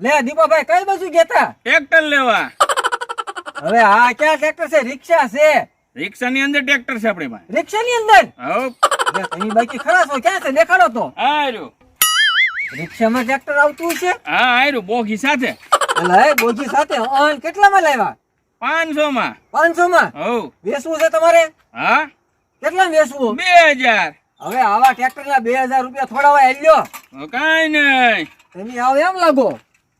લે દીપાભાઈ કઈ બાજુ ગયા ટ્રેક્ટર લેવા. હવે આ ક્યાં ટ્રેક્ટર છે? રિક્ષા છે. રિક્ષા ની અંદર ટ્રેક્ટર છે આપણી પાસે. રિક્ષા ની અંદર? હવ. તમે બાકી ખરા છો ક્યાં છે? દેખાડો તો. આર્યું રિક્ષામાં ટ્રેક્ટર આવતું છે હા આર્યું બોગી સાથે. લે બોગી સાથે અન કેટલામાં લાવ્યા? પાંચસો માં પાંચસો માં હવ. વેચવું છે તમારે? હા? કેટલા વેચવું બે હજાર. હવે આવા ટ્રેક્ટર ના બે હજાર રૂપિયા થોડા લ્યો કઈ નહીં. તમે આવો એમ લાગો.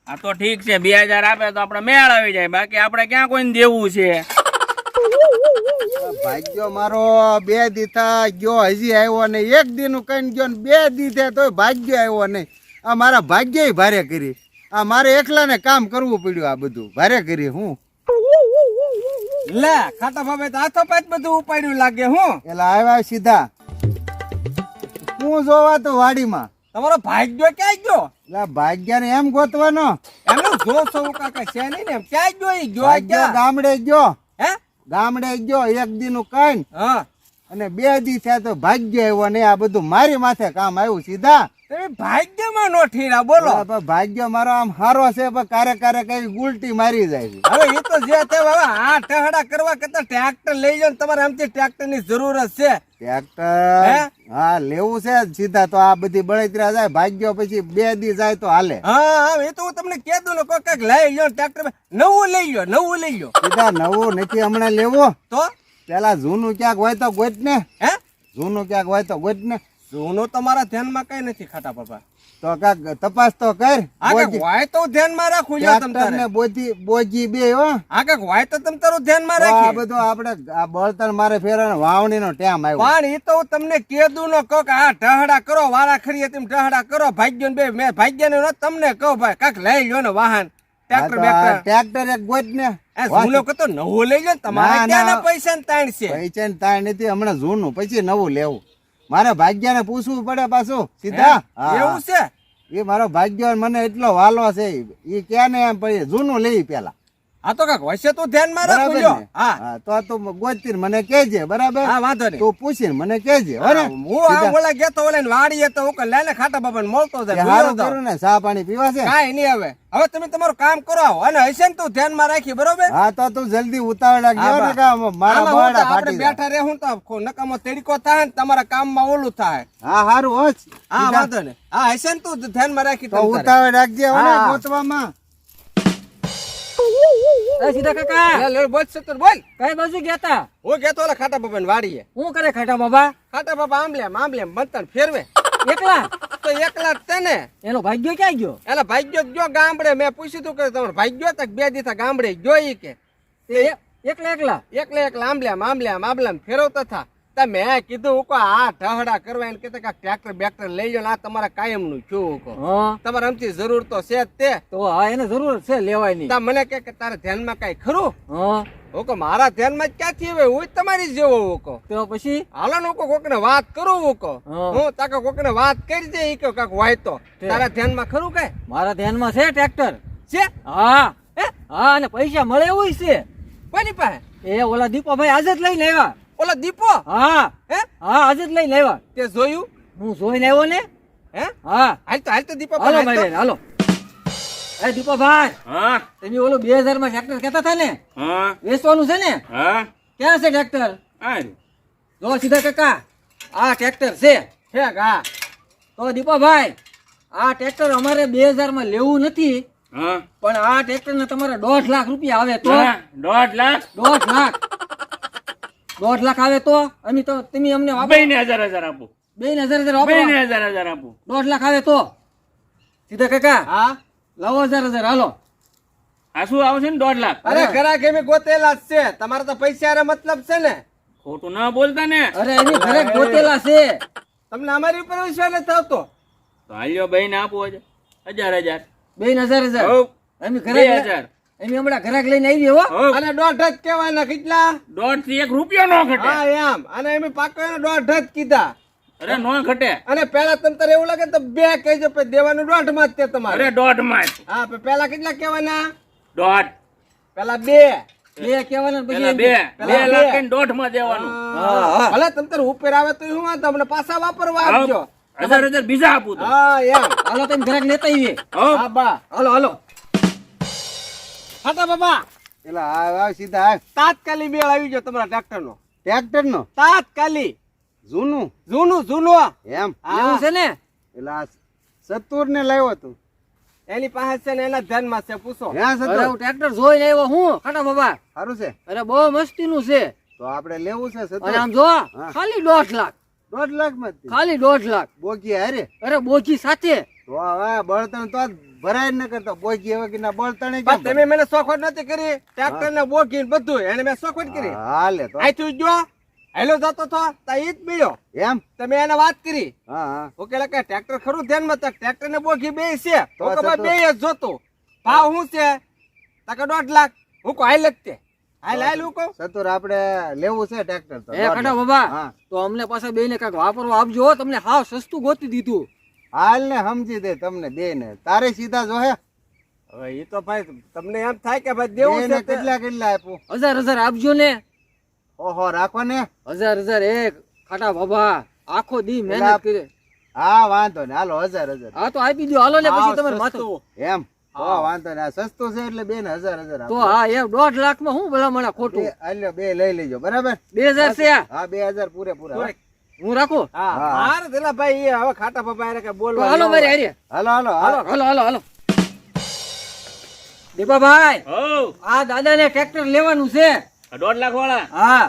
આ તો ઠીક છે બે હજાર આપે તો આપણે મેળ આવી જાય. બાકી આપણે ક્યાં કોઈને દેવું છે? ભાગ્યો મારો બે દીથા ગયો હજી આવ્યો ને એક દીનું કઈ ગયો ને બે દીધે તોય ભાગ્યો આવ્યો નહીં. આ મારા ભાગ્ય ભારે કરી. આ મારે એકલાને કામ કરવું પડ્યું આ બધું. ભારે કરી હું. લે ખાતા ભાવે તો હાથો પાછ બધું ઉપાડ્યું લાગે હું? એટલે આવ્યા સીધા. હું જોવા તો વાડીમાં. તમારો ભાગ્યો ક્યાં ગયો? એટલે ભાગ્યાને એમ ગોતવાનો. એમનું જો સૌ કાકા છે નહીં ને? એમ ક્યાં ગયો ઈ? ગયો ભાગ્યો ક્યાં? ગામડે ગયો. હે? ગામડે ગયો એક દીનું કઈ હા. અને બે દી થયા તો ભાગ્ય આવ્યો ને આ બધું મારી માથે કામ આવ્યું સીધા. તમે ભાગ્યમાં નો ઠીરા બોલો. ભાગ્ય મારો આમ હારો છે પણ કારે કારે કઈ ઉલટી મારી જાય છે. હવે એ તો જે છે હવે આ ટહડા કરવા કરતા ટ્રેક્ટર લઈ જાઓ તમારે આમથી ટ્રેક્ટરની જરૂરત છે? ટ્રેક્ટર હા? લેવું છે સીધા તો આ બધી બળતરા જાય ભાગ્યો પછી બે દી જાય તો હાલે. હા હા એ તો હું તમને કહેતું ને કોઈ કાંઈક લઈ લો ટ્રેક્ટર નવું લઈ લો નવું લઈ લો સીધા નવું નથી હમણાં લેવું. તો? પેલા જૂનું ક્યાંક હોય તો ગોત ને. હે? જૂનું ક્યાંક હોય તો ગોત ને. જૂનું તમારા ધ્યાનમાં કઈ નથી ખાટા બાપા? તો કાક તપાસ તો કર. વાય તો ધ્યાનમાં રાખું જો તમ તારે. બોજી બોજી બે હો. આ કાંઈક વાય તો તમ તારું ધ્યાનમાં રાખી આ બધું આપણે આ બળતણ મારે ફેરવાનો વાવણીનો ટાઈમ આવ્યો. પણ એ તો હું તમને કીધું નો કહો કે આ ઢહડા કરો વારા ખરી તેમ ઢહડા કરો ભાગ્ય બે મેં ભાગ્ય ને તમને કહું ભાઈ કાક લઈ લ્યો ને વાહન. ટ્રેક્ટર ટ્રેક્ટર એક ગોત ને. જૂનો કતો નવો લઈ લો ને તમારે ના, ક્યાં પૈસા ને તાણ છે? પૈસા ને તાણ નથી હમણાં જૂનું પછી નવું લેવું. મારે ભાગ્યને પૂછવું પડે પાછું. સીધા? એવું છે? એ મારો ભાગ્ય મને એટલો વાલો છે. એ ક્યાં ને એમ પછી જૂનું લઈ પેલા આ તો કાક વસે તું ધ્યાનમાં ને? હા. હા તો તું ગોતીને મને કેજે બરાબર? હા વાંધો નહીં. તું પૂછીને મને કેજે હો હું આ ઓલા ગેતો ઓલા ને વાડીએ તો હું લઈને ખાટા બાબા ને મળતો જાય હારું કરું ને સા પાણી પીવા છે? કાંઈ નહીં હવે. હવે તમે તમારું કામ કરો અને હશે ને તું ધ્યાનમાં રાખી બરોબર? હા તો તું જલ્દી ઉતાવળ લાગ્યો રાખજો ને બા. મારા હું આપણે ફાટી બેઠા રહેવું તો નકામો તેડકો થાય ને તમારા કામમાં ઓલું થાય. હા હારું હોચ હા વાંધો નહીં. હા હશે ને તું ધ્યાનમાં રાખી તો ઉતાવળ રાખજે હો ને ગોતવામાં. એ સીધા કાકા. લે, લે, બોલ સત્તર બોલ. કઈ બાજુ ગયા હું કેતો ઓલા ખાટા બાપા ને વાડીએ. હું કરે ખાટા બાબા? ખાટા બાપા આમ લેમ આમ ફેરવે. એકલા? તો એકલા જ એનો ભાગ્યો ક્યાં ગયો? એલા ભાગ્યો ગયો ગામડે. મેં પૂછ્યું તું કે તમારો ભાગ્યો તક બે દીધા ગામડે ગયો ઈ કે. એકલા એકલા એકલા? એકલે એકલા આમ લેમ આમ લેમ આમ લેમ ફેરવતા થા. તા મેં કીધું કો આ ઢહડા કરવા એને કહેતા કે ટ્રેક્ટર બેક્ટર લઈ જાઓ ને આ તમારા કાયમનું છું કો તમારે આમથી જરૂર તો છે જ તે. તો હા એને જરૂર છે લેવાની. તા મને કે તારા ધ્યાનમાં કઈ ખરું? હા. હું મારા ધ્યાનમાં ક્યાંથી આવે? હું તમારી જેવો ઓકો તો પછી? હાલો ને ઓકો કોકને વાત કરું ઓકો હું. તાકે કોકને વાત કરી દે ઈ કે કાક વાય તો. તારા ધ્યાનમાં ખરું કઈ? મારા ધ્યાનમાં છે ટ્રેક્ટર છે? હા. હે? હા અને પૈસા મળે એવું છે. કોની પાસે? એ ઓલા દીપો ભાઈ આજે જ લઈને આવ્યા. ઓલા દીપો? હા. હે? હા આજે જ લઈને આવ્યા. તે જોયું? હું જોઈને આવ્યો ને? હે? હા. હાલ તો હાલ તો દીપો હાલો હાલ ભાઈ હાલો. એ દીપાભાઈ હા. તમે ઓલું બે હજારમાં ટ્રેક્ટર કેતા હતા ને? હા. વેચવાનું છે ને? હા. ક્યાં છે ટ્રેક્ટર જો સીધા કાકા આ ટ્રેક્ટર છે. છે હા તો દીપાભાઈ આ ટ્રેક્ટર અમારે બે હજારમાં લેવું નથી હા. પણ આ ટ્રેક્ટર ને તમારે દોઢ લાખ રૂપિયા આવે તો? દોઢ લાખ? દોઢ લાખ. દોઢ લાખ આવે તો? અમે તો તમે અમને બે ને હજાર હજાર આપો. બે ને હજાર હજાર બે ને હજાર હજાર આપો. દોઢ લાખ આવે તો? સીધા કાકા? હા? લાવો હજાર હજાર હાલો. આ શું આવશે ને દોઢ લાખ? અરે ઘરા કેમી ગોતેલા છે. તમારે તો પૈસા હારે મતલબ છે ને. ખોટું ના બોલતા ને. અરે એની ઘરે ગોતેલા છે. તમને અમારી ઉપર વિશ્વાસ નથી આવતો? તો હાલ્યો બે ને આપો છે હજાર હજાર. બે ને હજાર હજાર. હઉ, એમ ઘરે હજાર. એમ હમણાં ઘરાક લઈને આવી હો. અને દોઢ જ કહેવાના કેટલા? દોઢથી એક રૂપિયો નો ઘટે. હા એમ. અને એમ પાકો એને દોઢ જ કીધા. અરે નો ઘટે. અને પેલા તંતર એવું લાગે તો બે કહેજો પછી દેવાનું દોઢમાં જ તે તમારે. અરે દોઢમાં જ. હા પેલા કેટલા કહેવાના? દોઢ. પેલા બે. બે કહેવાના ને પછી બે. બે. લાખ કઈ દોઢમાં દેવાનું. હા, ભલે તમ તંતર ઉપર આવે તો હું વાંધો તમને પાછા વાપરવા આપજો. હજાર હજાર બીજા આપું હા એમ. હાલો તમે ઘરાક લેતા આવીએ. હા બા. હાલો હાલો. ખાટા બાબા. એટલે આવ આવ સીધા આવ તાત્કાલિક મેળ આવી ગયો તમારા ટ્રેક્ટર નો ટ્રેક્ટર નો તાત્કાલિક. જૂનું? જૂનું જૂનું. એમ? એવું છે ને? એટલે આ સતુર ને લાવ્યો તું એની પાસે છે ને એના ધ્યાનમાં છે પૂછો. હે સતુર હું ટ્રેક્ટર જોઈને આવ્યો હું ખાટા બાબા. સારું છે. અરે બહુ મસ્તીનું છે. તો આપણે લેવું છે સતુર આમ જો ખાલી દોઢ લાખ. દોઢ લાખમાં ખાલી દોઢ લાખ. બોગી અરે અરે બોજી સાથે. તો હવે બળતણ તો ભરાય ન કરતો. બોગી હવે કે ના બળતણ પણ તમે મને સોખવટ નથી કરી. ટ્રેક્ટર ને બોગી ને બધું એને મેં શોખવટ કરી. હાલે તો. જો હેલો જતો તો. તા ઈ જ બીડ્યો એમ? તમે એને વાત કરી. હા હા. ઓકે કે ટ્રેક્ટર ખરું ધ્યાનમાં તક ટ્રેક્ટર ને બોગી બે છે. તો કે બે જ જોતો. ભાવ શું છે? તકે દોઢ લાખ. હું કહું લખતે સતુર આપણે લેવું છે ટ્રેક્ટર તો. એ. બાબા. તો અમને પાછા બેને કાંઈક વાપરવા આપજો તમને હાવ સસ્તું ગોતી દીધું. હાલ ને સમજી દે તમને દે ને તારે સીધા જો હે. હવે એ તો ભાઈ તમને એમ થાય કે ભાઈ દેવું છે કેટલા કેટલા આપ્યું? હજાર હજાર આપજો ને. ઓહો રાખો ને હજાર હજાર એક. ખાટા બાબા. આખો દી મહેનત કરે. હા વાંધો ને. હાલો હજાર હજાર. હા તો આપી દો હાલો ને પછી તમારે માથું. એમ? હા. વાંધો ને. આ સસ્તું છે એટલે બે ને હજાર હજાર તો હા એમ દોઢ લાખમાં શું ભલામણ ખોટું? બે હાલ્યો, બે લઈ લેજો. બરાબર? બે હજાર છે. હા બે હજાર પૂરેપૂરા. હા. રાખું. મારે ભાઈ હવે ખાટા પપ્પા હારે કે બોલવા હાલો મારી હોય. હાલો હાલો હાલો. હાલો હાલો હાલો હાલો. દીપાભાઈ હો. આ દાદાને ટ્રેક્ટર લેવાનું છે. દોઢ લાખ વાળા. હા.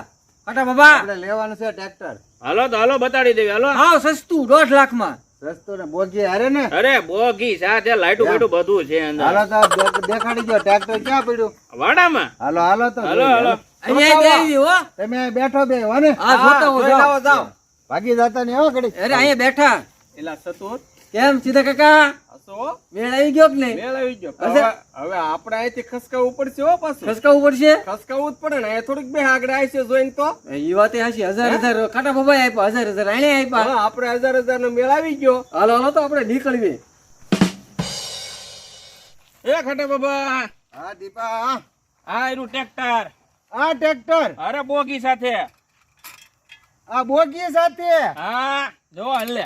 ખાટા બાબા આપણે લેવાનું છે ટ્રેક્ટર. હાલો તો હાલો બતાડી દેવી હાલો. હાવ સસ્તું દોઢ લાખમાં સસ્તું ને બોગી અરે ને? અરે બોગી સાથે લાઈટું બાઈટું બધું છે અંદર. હાલો તો દેખાડી દો ટ્રેક્ટર ક્યાં પડ્યું? વાડામાં? હાલો હાલો તો હાલો હાલો. અહીંયા હો. તમે બેઠો બે હો ને? હા જોતા હો જાઓ. જાઓ. ભાગી જતા ને એવા ઘડી અરે અહીંયા બેઠા. એલા સતુર. કેમ સીધા કાકા? હસો. મેળ આવી ગયો કે નહીં? મેળ આવી ગયો. હવે આપણે અહીંથી ખસકાવવું પડશે હો પાછું. ખસકાવવું પડશે? ખસકાવું જ પડે ને. અહીંયા થોડીક બે આગળ આવી છે જોઈને તો. એ વાત હાસી હજાર હજાર ખાટા બાબા આપ્યા હજાર હજાર આણે આપ્યા. આપણે હજાર હજાર નો મેળ આવી ગયો. હાલો હાલો તો આપણે નીકળવી એ ખાટા બાબા હા દીપા હા. એનું ટ્રેક્ટર. આ ટ્રેક્ટર. અરે બોગી સાથે. આ બોગી સાથે? હા જો હલ્લે.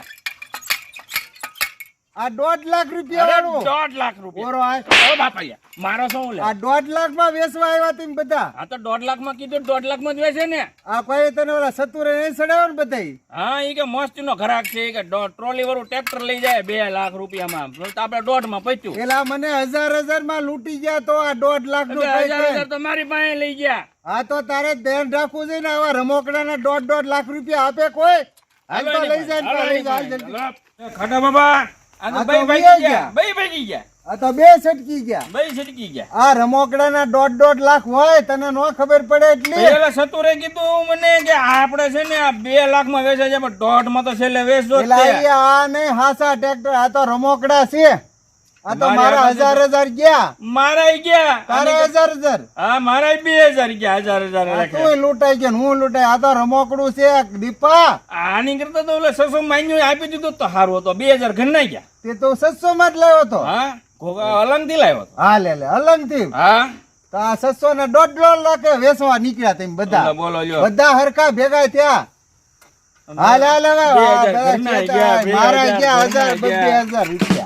આ દોઢ લાખ રૂપિયા અરે દોઢ લાખ રૂપિયા. બોરો આ બાપા મારો શું લે આ દોઢ લાખમાં વેચવા આવ્યા તમે બધા. આ તો દોઢ લાખમાં કીધું દોઢ લાખમાં જ વેચે ને. આ કોઈ તને ઓલા સતુરે નહીં સડાવ્યો ને બધાય? હા એ કે મસ્ત નો ઘરાક છે કે ટ્રોલી વાળું ટ્રેક્ટર લઈ જાય બે લાખ રૂપિયામાં. માં આપડે દોઢમાં પચ્યું પેલા મને હજાર હજારમાં લૂંટી ગયા તો આ દોઢ લાખનું હજાર. હજાર તો મારી પાસે લઈ ગયા. હા તો તારે ધ્યાન રાખવું જોઈએ ને આવા રમોકડા ના દોઢ દોઢ લાખ રૂપિયા આપે કોઈ. હાલ તો લઈ જાય લઈ જાય, ખાટા બાબા આ તો આ તો ભાઈ ભાગી વહી ગયા. ગયા. ભાગી ગયા. આ તો બે છટકી ગયા. ભાઈ છટકી ગયા. આ રમોકડા ના દોઢ દોઢ લાખ હોય તને નો ખબર પડે એટલી. પેલા સતુરે કીધું મને કે આપણે છે ને આ બે લાખમાં વેચે છે પણ દોઢમાં તો છેલ્લે વેચજો આ નહીં હાસા ટ્રેક્ટર આ તો રમોકડા છે. આ તો મારા હજાર હજાર ગયા. મારા ગયા. તારે હજાર હજાર. હા મારા બે હજાર ગયા હજાર હજાર તું લૂંટાઈ ગયો હું લૂંટાઈ આ તો રમોકડું છે દીપા. આની કરતા તો ઓલે સસો માંગ્યું આપી દીધું તો સારું હતો બે હજાર ઘર ગયા. તે તો સસ્સો માં જ લાવ્યો તો હા અલંગથી લાવ્યો હતો. હા લે લે અલંગથી હા. તો આ ને દોઢ દોઢ લાખે વેચવા નીકળ્યા તમે બધા. બોલો, બધા હરખા ભેગા થયા. હાલ હાલ હવે બે ઘરના બે મારા ગયા હજાર બબ્બે હજાર રૂપિયા.